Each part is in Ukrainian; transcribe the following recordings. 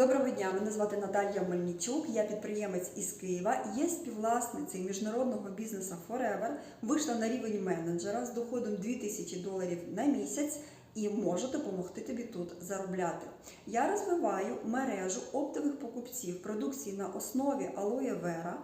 Доброго дня, мене звати Наталія Мельничук, я підприємець із Києва, є співвласницею міжнародного бізнесу Forever, вийшла на рівень менеджера з доходом 2000 доларів на місяць і можу допомогти тобі тут заробляти. Я розвиваю мережу оптових покупців продукції на основі алоє вера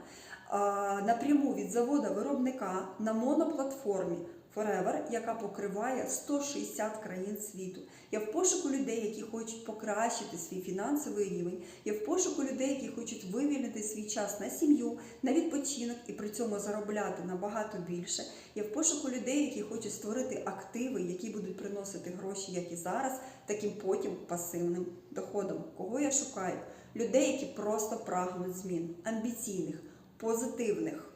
напряму від завода виробника на моноплатформі Forever, яка покриває 160 країн світу. Я в пошуку людей, які хочуть покращити свій фінансовий рівень. Я в пошуку людей, які хочуть вивільнити свій час на сім'ю, на відпочинок і при цьому заробляти набагато більше. Я в пошуку людей, які хочуть створити активи, які будуть приносити гроші як і зараз, так і потім пасивним доходом. Кого я шукаю? Людей, які просто прагнуть змін, амбіційних, позитивних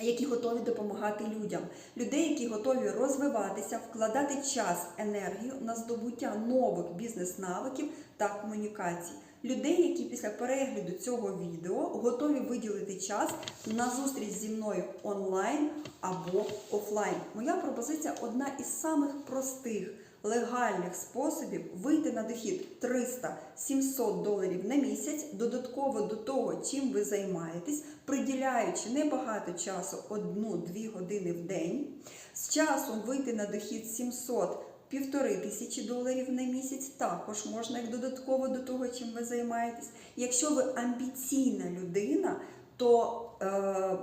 які готові допомагати людям, людей, які готові розвиватися, вкладати час, енергію на здобуття нових бізнес-навиків та комунікацій. Людей, які після перегляду цього відео готові виділити час на зустріч зі мною онлайн або офлайн. Моя пропозиція одна із самих простих. Легальних способів вийти на дохід 300-700 доларів на місяць, додатково до того, чим ви займаєтесь, приділяючи небагато часу, одну-дві години в день, з часом вийти на дохід 700 півтори тисячі доларів на місяць також можна як додатково до того, чим ви займаєтесь. Якщо ви амбіційна людина, то е,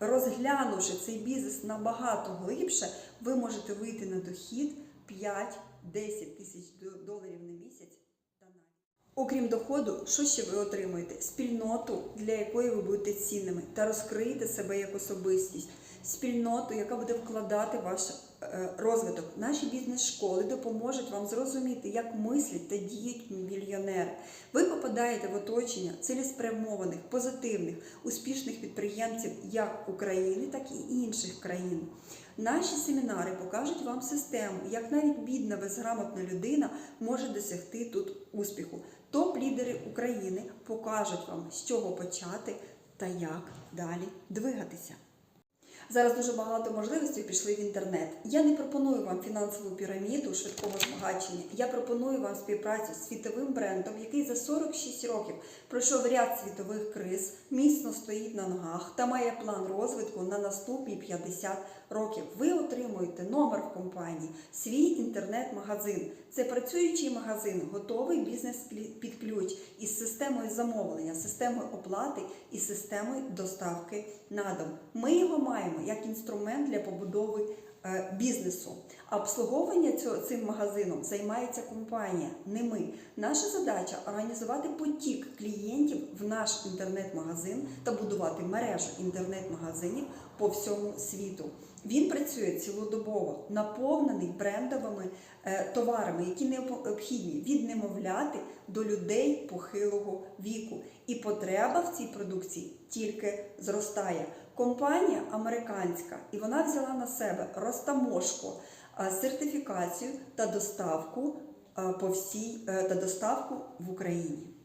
розглянувши цей бізнес набагато глибше, ви можете вийти на дохід 5-10 тисяч доларів на місяць. та навіть. Окрім доходу, що ще ви отримуєте? Спільноту, для якої ви будете цінними, та розкриєте себе як особистість. Спільноту, яка буде вкладати ваш е, розвиток. Наші бізнес-школи допоможуть вам зрозуміти, як мислять та діють мільйонери. Ви попадаєте в оточення цілеспрямованих, позитивних, успішних підприємців як України, так і інших країн. Наші семінари покажуть вам систему, як навіть бідна, безграмотна людина може досягти тут успіху. Топ-лідери України покажуть вам, з чого почати та як далі двигатися. Зараз дуже багато можливостей пішли в інтернет. Я не пропоную вам фінансову піраміду швидкого збагачення. Я пропоную вам співпрацю з світовим брендом, який за 46 років пройшов ряд світових криз, міцно стоїть на ногах та має план розвитку на наступні 50 років. Ви отримуєте номер в компанії, свій інтернет-магазин. Це працюючий магазин, готовий бізнес під ключ із системою замовлення, системою оплати і системою доставки на дом. Ми його маємо як інструмент для побудови е, бізнесу. А обслуговування цього цим магазином займається компанія, не ми. Наша задача організувати потік клієнтів в наш інтернет-магазин та будувати мережу інтернет-магазинів по всьому світу. Він працює цілодобово, наповнений брендовими е, товарами, які необхідні від немовляти до людей похилого віку. І потреба в цій продукції тільки зростає. Компанія американська, і вона взяла на себе розтаможку, е, сертифікацію та доставку е, по всій та доставку в Україні.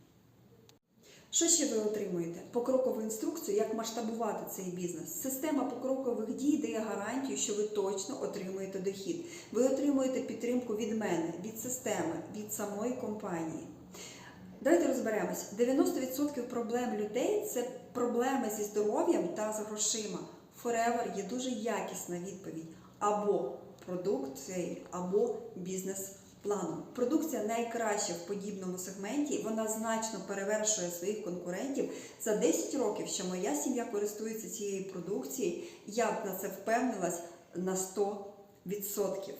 Що ще ви отримуєте? Покрокову інструкцію, як масштабувати цей бізнес. Система покрокових дій дає гарантію, що ви точно отримуєте дохід. Ви отримуєте підтримку від мене, від системи, від самої компанії. Давайте розберемось. 90% проблем людей це проблеми зі здоров'ям та з грошима. Forever є дуже якісна відповідь або продукцією, або бізнес-планом. Продукція найкраща в подібному сегменті. Вона значно перевершує своїх конкурентів. За 10 років, що моя сім'я користується цією продукцією, я на це впевнилась на 100%.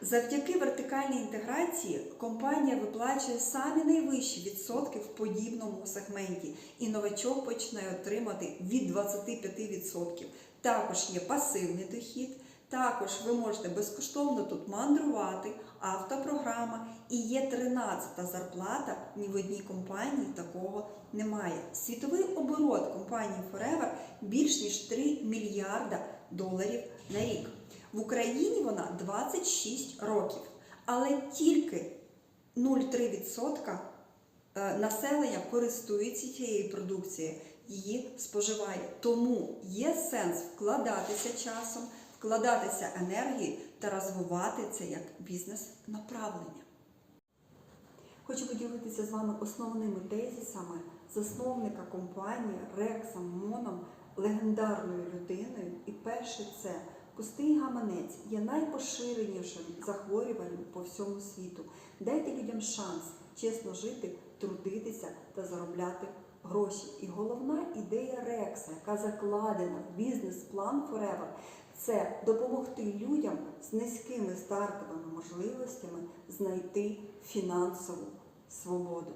Завдяки вертикальній інтеграції компанія виплачує самі найвищі відсотки в подібному сегменті, і новачок почне отримати від 25%. Також є пасивний дохід, також ви можете безкоштовно тут мандрувати, автопрограма і є 13-та зарплата. Ні в одній компанії такого немає. Світовий оборот компанії Forever більш ніж 3 мільярда доларів на рік. В Україні вона 26 років, але тільки 0,3% населення користується цією продукцією, її споживає. Тому є сенс вкладатися часом, вкладатися енергією та розвивати це як бізнес-направлення. Хочу поділитися з вами основними тезисами засновника компанії Рекса Моном, легендарною людиною. І перше це пустий гаманець є найпоширенішим захворюванням по всьому світу. Дайте людям шанс чесно жити, трудитися та заробляти гроші. І головна ідея Рекса, яка закладена в бізнес-план Forever, це допомогти людям з низькими стартовими можливостями знайти фінансову свободу.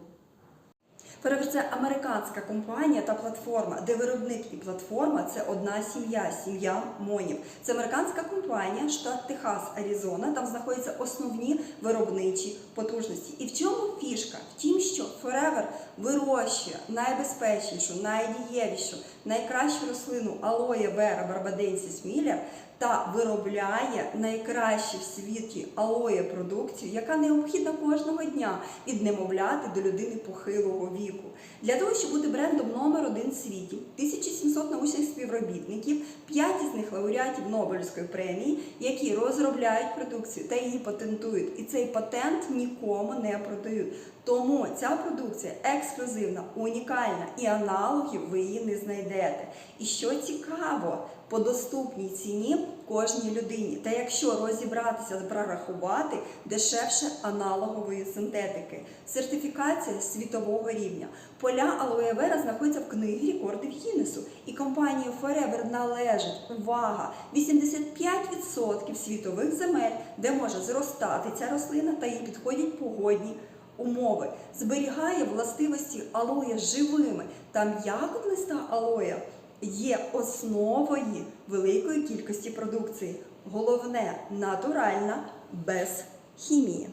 Forever – це американська компанія та платформа, де виробник і платформа це одна сім'я, сім'я Монів. Це американська компанія, штат Техас, Аризона. Там знаходяться основні виробничі потужності. І в чому фішка? В тім, що Forever вирощує найбезпечнішу, найдієвішу, найкращу рослину алоє вера барбаденсіс мілля та виробляє найкращу в світі алоє продукцію, яка необхідна кожного дня від немовляти до людини похилого віку. Для того, щоб бути брендом номер один в світі, 1700 научних співробітників, 5 із них лауреатів Нобелівської премії, які розробляють продукцію та її патентують. І цей патент нікому не продають. Тому ця продукція ексклюзивна, унікальна і аналогів ви її не знайдете. І що цікаво, по доступній ціні кожній людині. Та якщо розібратися, прорахувати дешевше аналогової синтетики, сертифікація світового рівня. Поля алоє вера знаходяться в книгі рекордів Гіннесу. І компанії Forever належить увага 85% світових земель, де може зростати ця рослина та їй підходять погодні умови. Зберігає властивості алоя живими. Там ягод листа алоя є основою великої кількості продукції. Головне натуральна, без хімії.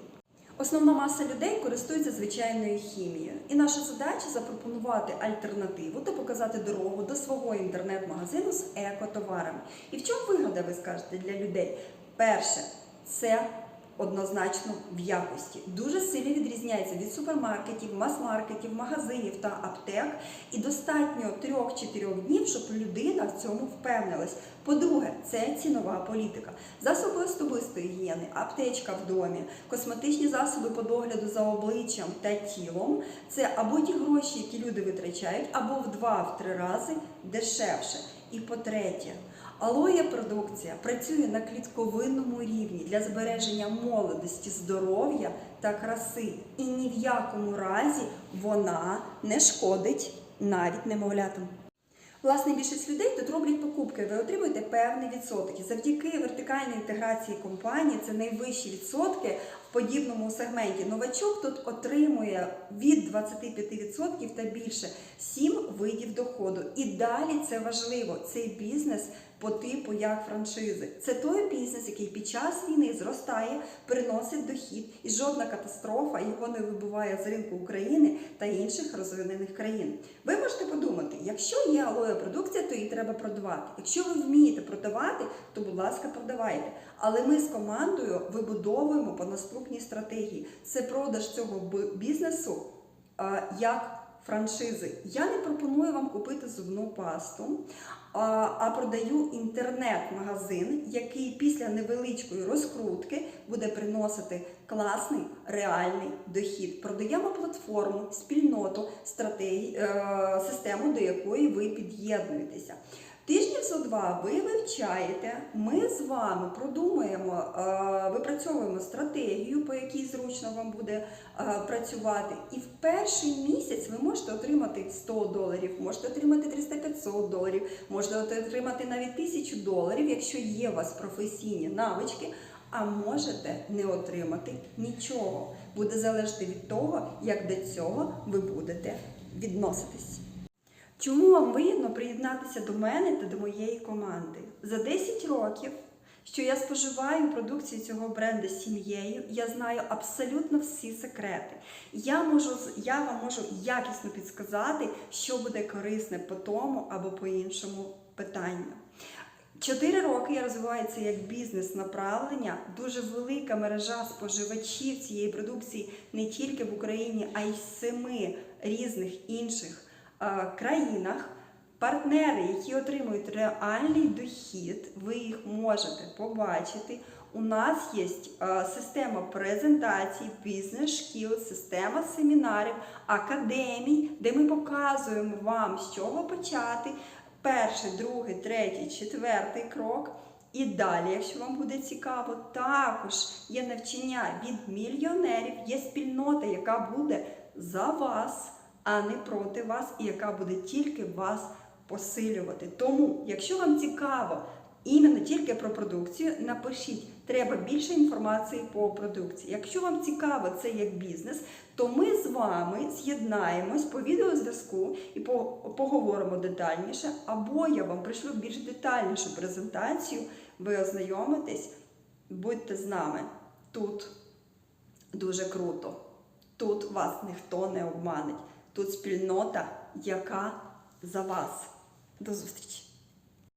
Основна маса людей користується звичайною хімією, і наша задача запропонувати альтернативу та показати дорогу до свого інтернет-магазину з екотоварами. І в чому вигода, ви скажете, для людей? Перше, це однозначно в якості. Дуже сильно відрізняється від супермаркетів, мас-маркетів, магазинів та аптек. І достатньо 3-4 днів, щоб людина в цьому впевнилась. По-друге, це цінова політика. Засоби особистої гігієни, аптечка в домі, косметичні засоби по догляду за обличчям та тілом. Це або ті гроші, які люди витрачають, або в два-три рази дешевше. І по-третє, Алоє продукція працює на клітковинному рівні для збереження молодості, здоров'я та краси. І ні в якому разі вона не шкодить навіть немовлятам. Власне, більшість людей тут роблять покупки, ви отримуєте певні відсотки. Завдяки вертикальній інтеграції компанії це найвищі відсотки в подібному сегменті. Новачок тут отримує від 25% та більше 7 видів доходу. І далі це важливо. Цей бізнес по типу як франшизи. Це той бізнес, який під час війни зростає, приносить дохід, і жодна катастрофа його не вибиває з ринку України та інших розвинених країн. Ви можете подумати, якщо є алоє продукція, то її треба продавати. Якщо ви вмієте продавати, то будь ласка, продавайте. Але ми з командою вибудовуємо по наступній стратегії. Це продаж цього бізнесу як франшизи. Я не пропоную вам купити зубну пасту, а, продаю інтернет-магазин, який після невеличкої розкрутки буде приносити класний реальний дохід. Продаємо платформу, спільноту, стратегію, е, систему, до якої ви під'єднуєтеся. Тижнів за два ви вивчаєте, ми з вами продумуємо, е, випрацьовуємо стратегію, по якій зручно вам буде е, працювати. І в перший місяць ви можете отримати 100 доларів, можете отримати 300-500 доларів, можете отримати навіть 1000 доларів, якщо є у вас професійні навички. А можете не отримати нічого. Буде залежати від того, як до цього ви будете відноситись. Чому вам вигідно приєднатися до мене та до моєї команди? За 10 років, що я споживаю продукцію цього бренду сім'єю, я знаю абсолютно всі секрети. Я, можу, я вам можу якісно підсказати, що буде корисне по тому або по іншому питанню. Чотири роки я розвиваю як бізнес-направлення. Дуже велика мережа споживачів цієї продукції не тільки в Україні, а й семи різних інших країнах. Партнери, які отримують реальний дохід, ви їх можете побачити у нас є е, система презентацій, бізнес-шкіл, система семінарів, академій, де ми показуємо вам, з чого почати. Перший, другий, третій, четвертий крок. І далі, якщо вам буде цікаво, також є навчання від мільйонерів, є спільнота, яка буде за вас, а не проти вас, і яка буде тільки вас посилювати. Тому, якщо вам цікаво іменно тільки про продукцію, напишіть, треба більше інформації по продукції. Якщо вам цікаво це як бізнес, то ми з вами з'єднаємось по відеозв'язку і по- поговоримо детальніше, або я вам пришлю більш детальнішу презентацію, ви ознайомитесь, будьте з нами. Тут дуже круто. Тут вас ніхто не обманить. Тут спільнота, яка за вас. До зустрічі!